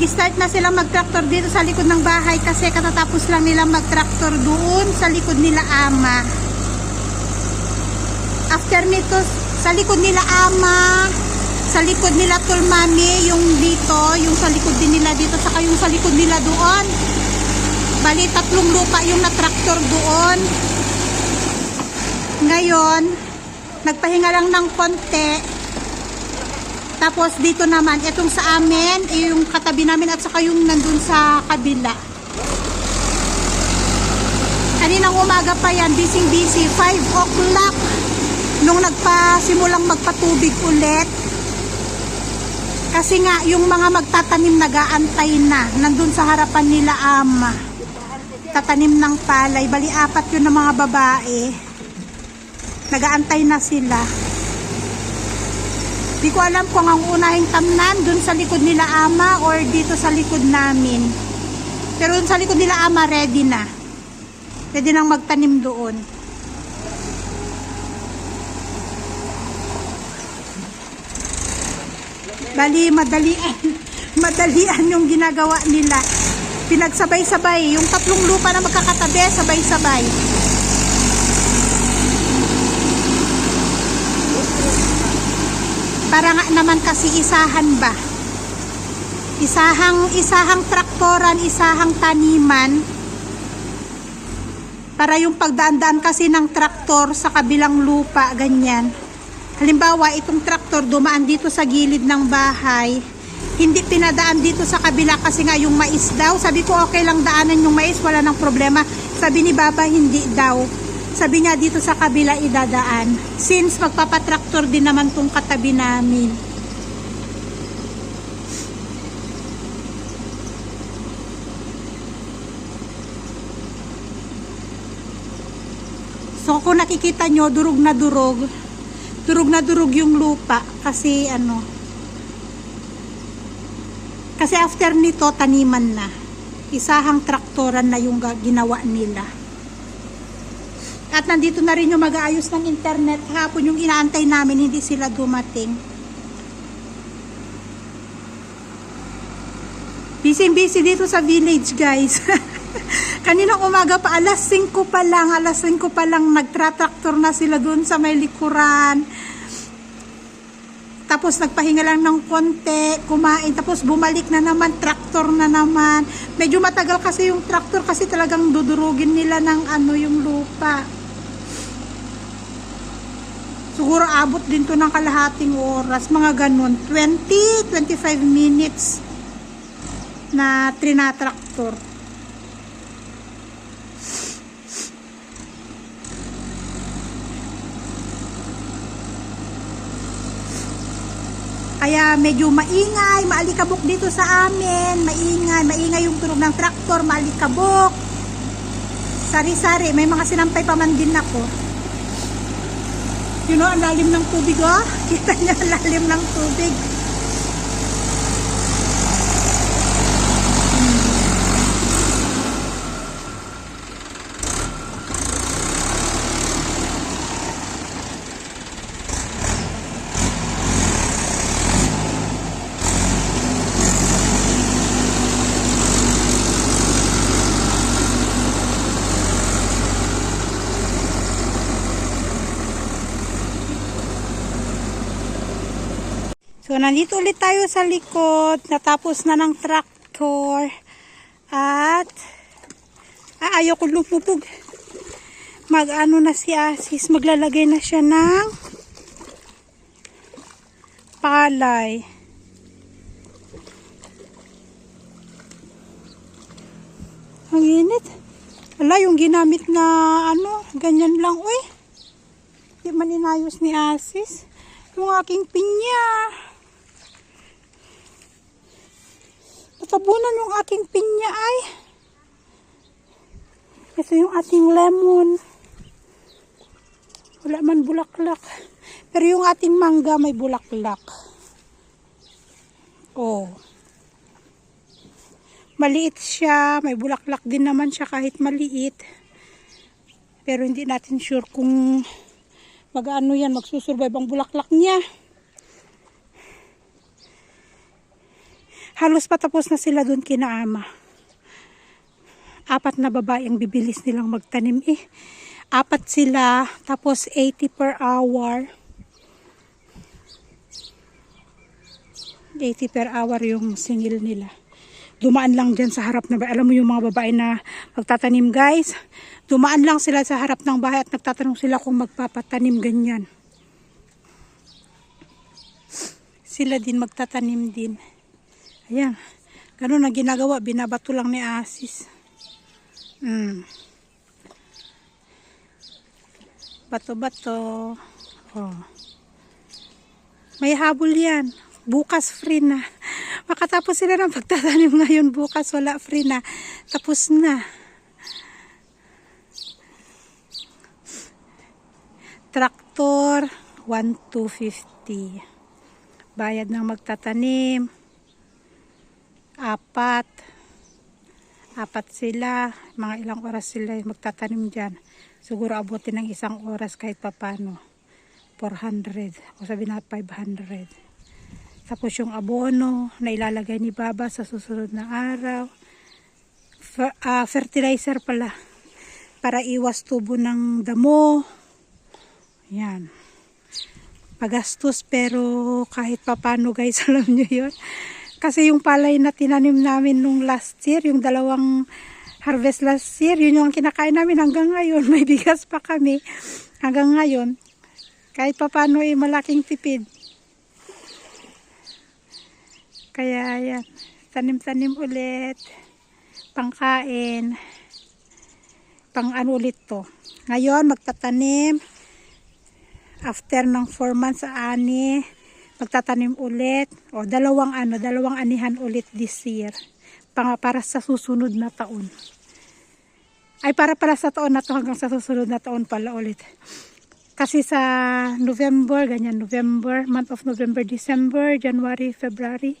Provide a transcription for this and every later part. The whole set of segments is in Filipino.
Nag-start na silang mag-tractor dito sa likod ng bahay kasi katatapos lang nilang mag-tractor doon sa likod nila ama. After nito, sa likod nila ama, sa likod nila tulmami, yung dito, yung sa likod din nila dito, saka yung sa likod nila doon. Bali, tatlong lupa yung na-tractor doon. Ngayon, nagpahinga lang ng konti. Tapos dito naman, itong sa amin, yung katabi namin at saka yung nandun sa kabila. Kaninang umaga pa yan, busy busy. 5 o'clock nung nagpasimulang magpatubig ulit. Kasi nga, yung mga magtatanim nagaantay na. Nandun sa harapan nila ama. Tatanim ng palay. Bali, apat yun ng mga babae. Nagaantay na sila. Di ko alam kung ang unahing tamnan dun sa likod nila ama or dito sa likod namin. Pero dun sa likod nila ama, ready na. Ready nang magtanim doon. Bali, madalian. Madalian yung ginagawa nila. Pinagsabay-sabay. Yung tatlong lupa na magkakatabi, sabay-sabay. Para nga naman kasi isahan ba? Isahang, isahang traktoran, isahang taniman. Para yung pagdaan-daan kasi ng traktor sa kabilang lupa, ganyan. Halimbawa, itong traktor dumaan dito sa gilid ng bahay. Hindi pinadaan dito sa kabila kasi nga yung mais daw. Sabi ko okay lang daanan yung mais, wala nang problema. Sabi ni Baba, hindi daw. Sabi niya dito sa kabila idadaan. Since magpapatraktor din naman tong katabi namin. So kung nakikita nyo, durog na durog. Durog na durog yung lupa kasi ano. Kasi after nito, taniman na. Isahang traktoran na yung ginawa nila. At nandito na rin yung mag-aayos ng internet. Hapon yung inaantay namin, hindi sila dumating. Busy-busy dito sa village, guys. Kaninang umaga pa, alas 5 pa lang, alas 5 pa lang, nagtratraktor na sila dun sa may likuran. Tapos nagpahinga lang ng konti, kumain, tapos bumalik na naman, traktor na naman. Medyo matagal kasi yung traktor kasi talagang dudurugin nila ng ano yung lupa. Siguro abot din to ng kalahating oras, mga ganun. 20, 25 minutes na trinatraktor. Kaya medyo maingay, maalikabok dito sa amin. Maingay, maingay yung tunog ng traktor, maalikabok. Sari-sari, may mga sinampay pa man din ako. You know, ang lalim ng tubig, oh. Kita niyo ang lalim ng tubig. So, nandito ulit tayo sa likod. Natapos na ng traktor. At, ah, ayaw ko lumubog. Mag-ano na si Asis. Maglalagay na siya ng palay. Ang init. Wala, yung ginamit na ano, ganyan lang. Uy, di man inayos ni Asis. Yung aking pinya. Natabunan yung aking pinya ay. Ito yung ating lemon. Wala man bulaklak. Pero yung ating mangga may bulaklak. Oh. Maliit siya. May bulaklak din naman siya kahit maliit. Pero hindi natin sure kung mag-ano yan, magsusurvive ang bulaklak niya. Halos patapos na sila doon kina ama. Apat na babae ang bibilis nilang magtanim eh. Apat sila, tapos 80 per hour. 80 per hour yung singil nila. Dumaan lang dyan sa harap na bahay. Alam mo yung mga babae na magtatanim guys. Dumaan lang sila sa harap ng bahay at nagtatanong sila kung magpapatanim ganyan. Sila din magtatanim din. Ayan. Ganun ang ginagawa. Binabato lang ni Asis. Mm. Bato-bato. Oh. May habol yan. Bukas free na. Makatapos sila ng pagtatanim ngayon. Bukas wala free na. Tapos na. Traktor 1,250. Bayad ng magtatanim. Apat. Apat sila. Mga ilang oras sila magtatanim dyan. Siguro abutin ng isang oras kahit papano. 400. O sabi na 500. Tapos yung abono na ilalagay ni Baba sa susunod na araw. Fer- ah, fertilizer pala. Para iwas tubo ng damo. Yan. Pagastos pero kahit papano guys, alam nyo yun. Kasi yung palay na tinanim namin nung last year, yung dalawang harvest last year, yun yung kinakain namin hanggang ngayon. May bigas pa kami hanggang ngayon. Kahit papano eh, malaking tipid. Kaya yan, tanim-tanim ulit, pangkain, pang ano ulit to. Ngayon, magtatanim, after ng 4 months sa ani, magtatanim ulit, o dalawang ano, dalawang anihan ulit this year, pang, para sa susunod na taon. Ay, para pala sa taon na to, hanggang sa susunod na taon pala ulit. Kasi sa November, ganyan, November, month of November, December, January, February,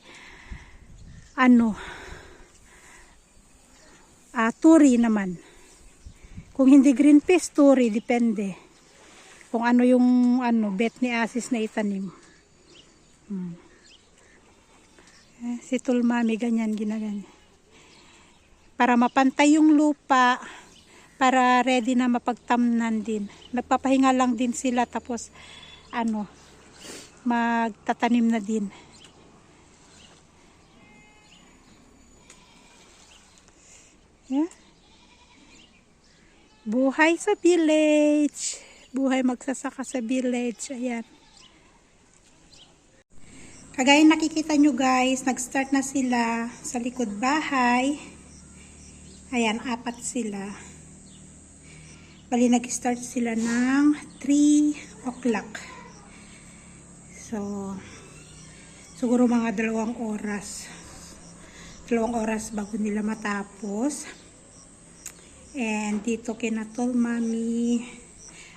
ano, ah, turi naman. Kung hindi green peas, turi, depende. Kung ano yung, ano, bet ni Asis na itanim. Hmm. Eh, si Tulmami, ganyan, ginaganyan. Para mapantay yung lupa, para ready na mapagtamnan din. Nagpapahinga lang din sila tapos ano magtatanim na din. Yeah. Buhay sa village. Buhay magsasaka sa village. Ayan. Kagaya nakikita nyo guys, nag-start na sila sa likod bahay. Ayan, apat sila. Bali, nag-start sila ng 3 o'clock. So, siguro mga dalawang oras. Dalawang oras bago nila matapos. And dito kina Tol Mami,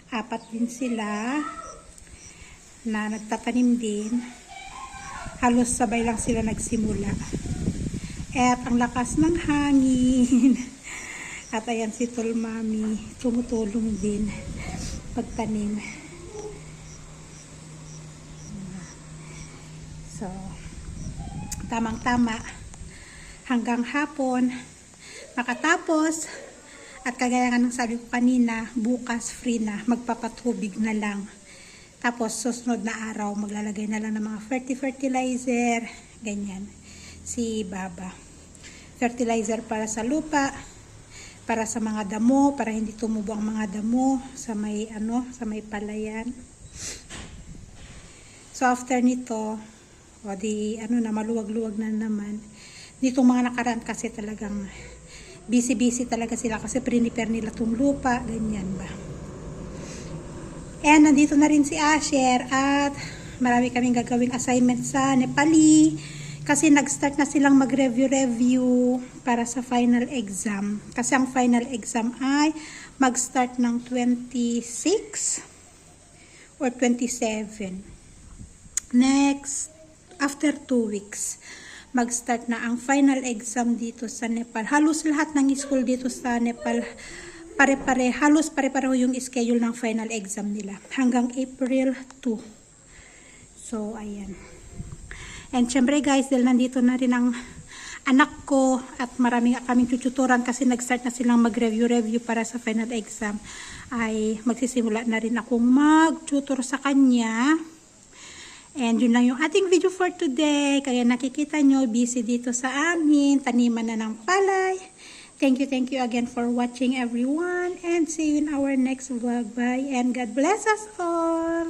apat din sila na nagtatanim din. Halos sabay lang sila nagsimula. At ang lakas ng hangin. At ayan si Tol Mami, tumutulong din pagtanim. So, tamang-tama hanggang hapon makatapos at kagaya nga ng sabi ko kanina, bukas free na, magpapatubig na lang. Tapos susunod na araw, maglalagay na lang ng mga ferti fertilizer, ganyan. Si Baba. Fertilizer para sa lupa, para sa mga damo, para hindi tumubo ang mga damo sa may ano, sa may palayan. So after nito, o di ano na maluwag-luwag na naman. Nitong mga nakaraan kasi talagang busy-busy talaga sila kasi prepare nila tong lupa, ganyan ba. And nandito na rin si Asher at marami kaming gagawing assignment sa Nepali kasi nag-start na silang mag-review-review para sa final exam. Kasi ang final exam ay mag-start ng 26 or 27. Next, after 2 weeks, mag-start na ang final exam dito sa Nepal. Halos lahat ng school dito sa Nepal, pare-pare, halos pare-pareho yung schedule ng final exam nila. Hanggang April 2. So, ayan. And syempre guys, dahil nandito na rin ang anak ko at marami nga kaming tututuran kasi nag-start na silang mag-review-review para sa final exam ay magsisimula na rin akong mag-tutor sa kanya. And yun lang yung ating video for today. Kaya nakikita nyo, busy dito sa amin. Taniman na ng palay. Thank you, thank you again for watching everyone. And see you in our next vlog. Bye and God bless us all.